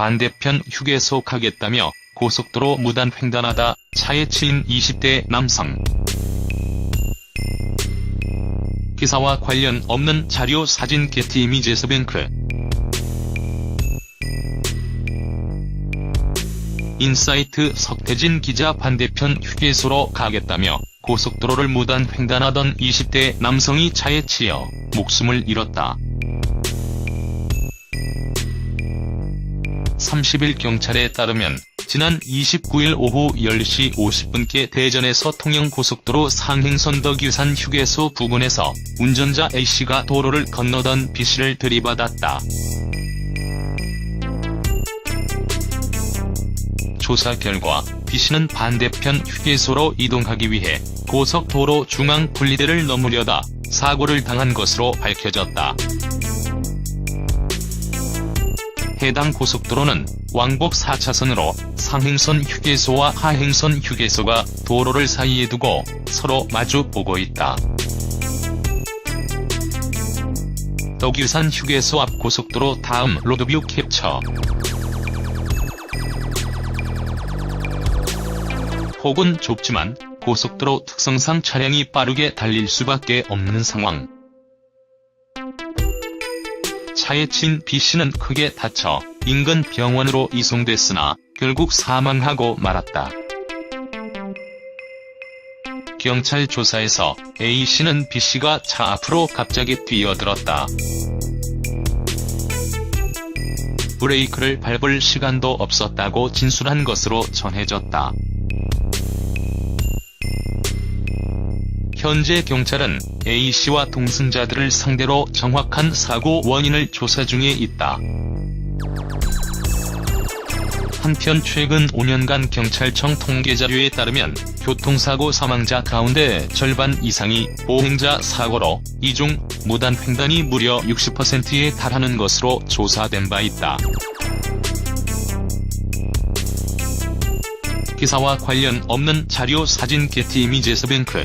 반대편 휴게소 가겠다며 고속도로 무단 횡단하다 차에 치인 20대 남성. 기사와 관련 없는 자료 사진 게티 이미지에서 뱅크 인사이트 석태진 기자 반대편 휴게소로 가겠다며 고속도로를 무단 횡단하던 20대 남성이 차에 치여 목숨을 잃었다. 30일 경찰에 따르면 지난 29일 오후 10시 50분께 대전에서 통영고속도로 상행선 덕유산 휴게소 부근에서 운전자 A씨가 도로를 건너던 B씨를 들이받았다. 조사 결과 B씨는 반대편 휴게소로 이동하기 위해 고속도로 중앙 분리대를 넘으려다 사고를 당한 것으로 밝혀졌다. 해당 고속도로는 왕복 4차선으로 상행선 휴게소와 하행선 휴게소가 도로를 사이에 두고 서로 마주 보고 있다. 덕유산 휴게소 앞 고속도로 다음 로드뷰 캡처 폭은 좁지만 고속도로 특성상 차량이 빠르게 달릴 수밖에 없는 상황. 차에 친 B씨는 크게 다쳐 인근 병원으로 이송됐으나 결국 사망하고 말았다. 경찰 조사에서 A씨는 B씨가 차 앞으로 갑자기 뛰어들었다. 브레이크를 밟을 시간도 없었다고 진술한 것으로 전해졌다. 현재 경찰은 A씨와 동승자들을 상대로 정확한 사고 원인을 조사 중에 있다. 한편 최근 5년간 경찰청 통계자료에 따르면 교통사고 사망자 가운데 절반 이상이 보행자 사고로 이 중 무단 횡단이 무려 60%에 달하는 것으로 조사된 바 있다. 기사와 관련 없는 자료 사진 게티 이미지에서 뱅크